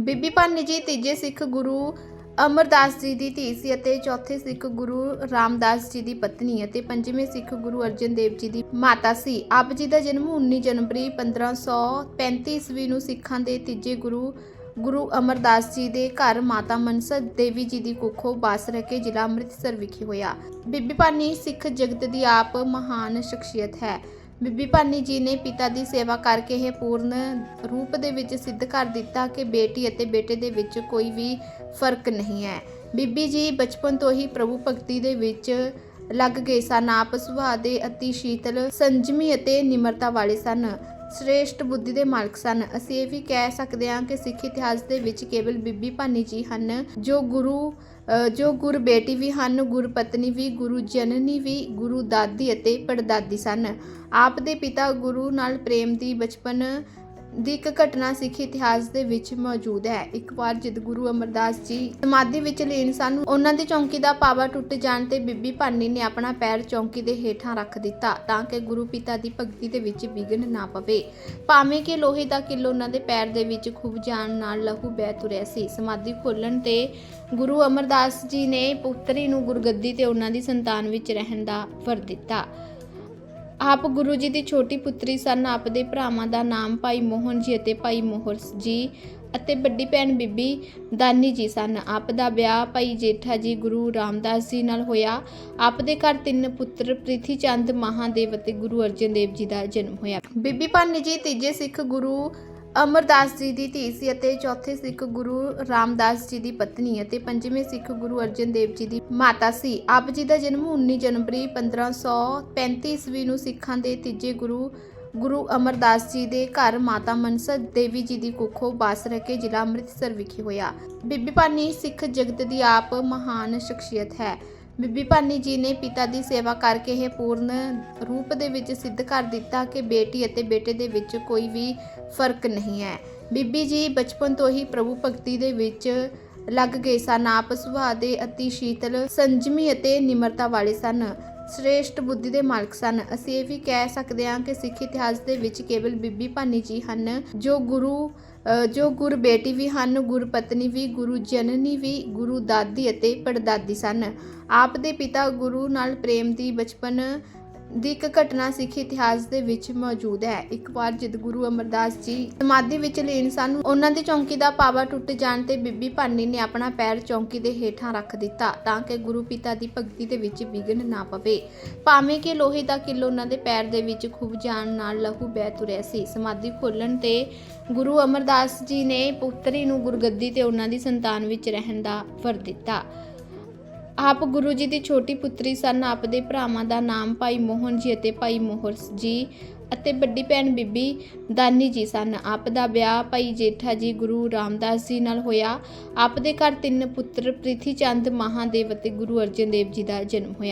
ਬੀਬੀ ਭਾਨੀ ਜੀ, ਤੀਜੇ ਸਿੱਖ ਗੁਰੂ ਅਮਰਦਾਸ ਜੀ ਦੀ ਧੀ ਸੀ ਅਤੇ ਚੌਥੇ ਸਿੱਖ ਗੁਰੂ ਰਾਮਦਾਸ ਜੀ ਦੀ ਪਤਨੀ ਅਤੇ ਪੰਜਵੇਂ ਸਿੱਖ ਗੁਰੂ ਅਰਜਨ ਦੇਵ ਜੀ ਦੀ ਮਾਤਾ ਸੀ। ਆਪ ਜੀ ਦਾ ਜਨਮ 19 ਜਨਵਰੀ 1535 ਈਸਵੀ ਨੂੰ ਸਿੱਖਾਂ ਦੇ ਤੀਜੇ ਗੁਰੂ ਗੁਰੂ ਅਮਰਦਾਸ ਜੀ ਦੇ ਘਰ ਮਾਤਾ ਮਨਸਾ ਦੇਵੀ ਜੀ ਦੀ ਕੁੱਖੋਂ ਬਾਸਰਕੇ ਜ਼ਿਲ੍ਹਾ ਅੰਮ੍ਰਿਤਸਰ ਵਿਖੇ ਹੋਇਆ। ਬੀਬੀ ਭਾਨੀ ਸਿੱਖ ਜਗਤ ਦੀ ਆਪ ਮਹਾਨ ਸ਼ਖਸੀਅਤ ਹੈ। ਬੀਬੀ ਭਾਨੀ ਜੀ ਨੇ ਪਿਤਾ ਦੀ ਸੇਵਾ ਕਰਕੇ ਇਹ ਪੂਰਨ ਰੂਪ ਦੇ ਵਿੱਚ ਸਿੱਧ ਕਰ ਦਿੱਤਾ ਕਿ ਬੇਟੀ ਅਤੇ ਬੇਟੇ ਦੇ ਵਿੱਚ ਕੋਈ ਵੀ ਫ਼ਰਕ ਨਹੀਂ ਹੈ। ਬੀਬੀ ਜੀ ਬਚਪਨ ਤੋਂ ਹੀ ਪ੍ਰਭੂ ਭਗਤੀ ਦੇ ਵਿੱਚ ਲੱਗ ਗਏ ਸਨ। ਆਪ ਸੁਭਾਅ ਦੇ ਅਤੀ ਸ਼ੀਤਲ, ਸੰਜਮੀ ਅਤੇ ਨਿਮਰਤਾ ਵਾਲੇ ਸਨ। ਸ੍ਰੇਸ਼ਟ ਬੁੱਧੀ ਦੇ ਮਾਲਕ ਸਨ। ਅਸੀਂ ਇਹ ਵੀ ਕਹਿ ਸਕਦੇ ਹਾਂ ਕਿ ਸਿੱਖ ਇਤਿਹਾਸ ਦੇ ਵਿੱਚ ਕੇਵਲ ਬੀਬੀ ਭਾਨੀ ਜੀ ਹਨ ਜੋ ਗੁਰੂ ਅ, ਜੋ ਗੁਰ ਬੇਟੀ ਵੀ ਹਨ ਗੁਰ ਪਤਨੀ ਵੀ ਗੁਰੂ ਜਨਨੀ ਵੀ ਗੁਰੂ ਦਾਦੀ ਅਤੇ ਪੜਦਾਦੀ ਸਨ। ਆਪ ਦੇ ਪਿਤਾ ਗੁਰੂ ਨਾਲ ਪ੍ਰੇਮ ਦੀ ਬਚਪਨ ਦੀ ਇੱਕ ਘਟਨਾ ਸਿੱਖ ਇਤਿਹਾਸ ਦੇ ਵਿੱਚ ਮੌਜੂਦ ਹੈ। ਇੱਕ ਵਾਰ ਜਦ ਗੁਰੂ ਅਮਰਦਾਸ ਜੀ ਸਮਾਧੀ ਵਿੱਚ ਲੀਨ ਸਨ, ਉਹਨਾਂ ਦੀ ਚੌਂਕੀ ਦਾ ਪਾਵਾ ਟੁੱਟ ਜਾਣ ਤੇ ਬੀਬੀ ਭਾਨੀ ਨੇ ਆਪਣਾ ਪੈਰ ਚੌਂਕੀ ਦੇ ਹੇਠਾਂ ਰੱਖ ਦਿੱਤਾ ਤਾਂ ਕਿ ਗੁਰੂ ਪਿਤਾ ਦੀ ਭਗਤੀ ਦੇ ਵਿੱਚ ਵਿਘਨ ਨਾ ਪਵੇ। ਭਾਵੇਂ ਕਿ ਲੋਹੇ ਦਾ ਕਿੱਲ ਉਹਨਾਂ ਦੇ ਪੈਰ ਦੇ ਵਿੱਚ ਖੁੱਭ ਜਾਣ ਨਾਲ ਲਹੂ ਬਹਿ ਤੁਰਿਆ ਸੀ, ਸਮਾਧੀ ਖੋਲਣ ਤੇ ਗੁਰੂ ਅਮਰਦਾਸ ਜੀ ਨੇ ਪੁੱਤਰੀ ਨੂੰ ਗੁਰਗੱਦੀ ਤੇ ਉਹਨਾਂ ਦੀ ਸੰਤਾਨ ਵਿੱਚ ਰਹਿਣ ਦਾ ਵਰ ਦਿੱਤਾ। ਆਪ ਗੁਰੂ ਜੀ ਦੀ ਛੋਟੀ ਪੁੱਤਰੀ ਸਨ। ਆਪ ਦੇ ਭਰਾਵਾਂ ਦਾ ਨਾਮ ਭਾਈ ਮੋਹਨ ਜੀ ਅਤੇ ਭਾਈ ਮੋਹਰ ਜੀ ਅਤੇ ਵੱਡੀ ਭੈਣ ਬੀਬੀ ਦਾਨੀ ਜੀ ਸਨ। ਆਪ ਦਾ ਵਿਆਹ ਭਾਈ ਜੇਠਾ ਜੀ ਗੁਰੂ ਰਾਮਦਾਸ ਜੀ ਨਾਲ ਹੋਇਆ। ਆਪ ਦੇ ਘਰ ਤਿੰਨ ਪੁੱਤਰ ਪ੍ਰਿਥੀ ਚੰਦ ਮਹਾਦੇਵ ਅਤੇ ਗੁਰੂ ਅਰਜਨ ਦੇਵ ਜੀ ਦਾ ਜਨਮ ਹੋਇਆ। ਬੀਬੀ ਭਾਨੀ ਜੀ, ਤੀਜੇ ਸਿੱਖ ਗੁਰੂ ਅਮਰਦਾਸ ਜੀ ਦੀ ਧੀ ਸੀ ਅਤੇ ਚੌਥੇ ਸਿੱਖ ਗੁਰੂ ਰਾਮਦਾਸ ਜੀ ਦੀ ਪਤਨੀ ਅਤੇ ਪੰਜਵੇਂ ਸਿੱਖ ਗੁਰੂ ਅਰਜਨ ਦੇਵ ਜੀ ਦੀ ਮਾਤਾ ਸੀ। ਆਪ ਜੀ ਦਾ ਜਨਮ 19 ਜਨਵਰੀ 1535 ਈਸਵੀ ਨੂੰ ਸਿੱਖਾਂ ਦੇ ਤੀਜੇ ਗੁਰੂ ਗੁਰੂ ਅਮਰਦਾਸ ਜੀ ਦੇ ਘਰ ਮਾਤਾ ਮਨਸਾ ਦੇਵੀ ਜੀ ਦੀ ਕੁੱਖੋਂ ਬਾਸਰਕੇ ਜ਼ਿਲ੍ਹਾ ਅੰਮ੍ਰਿਤਸਰ ਵਿਖੇ ਹੋਇਆ। ਬੀਬੀ ਭਾਨੀ ਸਿੱਖ ਜਗਤ ਦੀ ਆਪ ਮਹਾਨ ਸ਼ਖਸੀਅਤ ਹੈ। ਬੀਬੀ ਭਾਨੀ ਜੀ ਨੇ ਪਿਤਾ ਦੀ ਸੇਵਾ ਕਰਕੇ ਇਹ ਪੂਰਨ ਰੂਪ ਦੇ ਵਿੱਚ ਸਿੱਧ ਕਰ ਦਿੱਤਾ ਕਿ ਬੇਟੀ ਅਤੇ ਬੇਟੇ ਦੇ ਵਿੱਚ ਕੋਈ ਵੀ ਫ਼ਰਕ ਨਹੀਂ ਹੈ। ਬੀਬੀ ਜੀ ਬਚਪਨ ਤੋਂ ਹੀ ਪ੍ਰਭੂ ਭਗਤੀ ਦੇ ਵਿੱਚ ਲੱਗ ਗਏ ਸਨ। ਆਪ ਸੁਭਾਅ ਦੇ ਅਤੀ ਸ਼ੀਤਲ, ਸੰਜਮੀ ਅਤੇ ਨਿਮਰਤਾ ਵਾਲੇ ਸਨ। ਸ੍ਰੇਸ਼ਟ ਬੁੱਧੀ ਦੇ ਮਾਲਕ ਸਨ। ਅਸੀਂ ਇਹ ਵੀ ਕਹਿ ਸਕਦੇ ਹਾਂ ਕਿ ਸਿੱਖ ਇਤਿਹਾਸ ਦੇ ਵਿੱਚ ਕੇਵਲ ਬੀਬੀ ਭਾਨੀ ਜੀ ਹਨ ਜੋ ਗੁਰੂ ਅ, ਜੋ ਗੁਰ ਬੇਟੀ ਵੀ ਹਨ ਗੁਰ ਪਤਨੀ ਵੀ ਗੁਰੂ ਜਨਨੀ ਵੀ ਗੁਰੂ ਦਾਦੀ ਅਤੇ ਪੜਦਾਦੀ ਸਨ। ਆਪ ਦੇ ਪਿਤਾ ਗੁਰੂ ਨਾਲ ਪ੍ਰੇਮ ਦੀ ਬਚਪਨ ਦੀ ਇੱਕ ਘਟਨਾ ਸਿੱਖ ਇਤਿਹਾਸ ਦੇ ਵਿੱਚ ਮੌਜੂਦ ਹੈ। ਇੱਕ ਵਾਰ ਜਦ ਗੁਰੂ ਅਮਰਦਾਸ ਜੀ ਸਮਾਧੀ ਵਿੱਚ ਲੀਨ ਸਨ, ਉਹਨਾਂ ਦੀ ਚੌਂਕੀ ਦਾ ਪਾਵਾ ਟੁੱਟ ਜਾਣ ਤੇ ਬੀਬੀ ਭਾਨੀ ਨੇ ਆਪਣਾ ਪੈਰ ਚੌਂਕੀ ਦੇ ਹੇਠਾਂ ਰੱਖ ਦਿੱਤਾ ਤਾਂ ਕਿ ਗੁਰੂ ਪਿਤਾ ਦੀ ਭਗਤੀ ਦੇ ਵਿੱਚ ਵਿਘਨ ਨਾ ਪਵੇ। ਭਾਵੇਂ ਕਿ ਲੋਹੇ ਦਾ ਕਿੱਲ ਉਹਨਾਂ ਦੇ ਪੈਰ ਦੇ ਵਿੱਚ ਖੂਬ ਜਾਣ ਨਾਲ ਲਹੂ ਬਹਿ ਤੁਰਿਆ ਸੀ, ਸਮਾਧੀ ਖੋਲਣ ਤੇ ਗੁਰੂ ਅਮਰਦਾਸ ਜੀ ਨੇ ਪੁੱਤਰੀ ਨੂੰ ਗੁਰਗੱਦੀ ਤੇ ਉਹਨਾਂ ਦੀ ਸੰਤਾਨ ਵਿੱਚ ਰਹਿਣ ਦਾ ਵਰ ਦਿੱਤਾ। ਆਪ ਗੁਰੂ ਜੀ ਦੀ ਛੋਟੀ ਪੁੱਤਰੀ ਸਨ। ਆਪ ਦੇ ਭਰਾਵਾਂ ਦਾ ਨਾਮ ਭਾਈ ਮੋਹਨ ਜੀ ਅਤੇ ਭਾਈ ਮੋਹਰ ਜੀ ਅਤੇ ਵੱਡੀ ਭੈਣ ਬੀਬੀ ਦਾਨੀ ਜੀ ਸਨ। ਆਪ ਦਾ ਵਿਆਹ ਭਾਈ ਜੇਠਾ ਜੀ ਗੁਰੂ ਰਾਮਦਾਸ ਜੀ ਨਾਲ ਹੋਇਆ। ਆਪ ਦੇ ਘਰ ਤਿੰਨ ਪੁੱਤਰ, ਪ੍ਰਿਥੀ ਚੰਦ ਮਹਾਦੇਵ ਅਤੇ ਗੁਰੂ ਅਰਜਨ ਦੇਵ ਜੀ ਦਾ ਜਨਮ ਹੋਇਆ।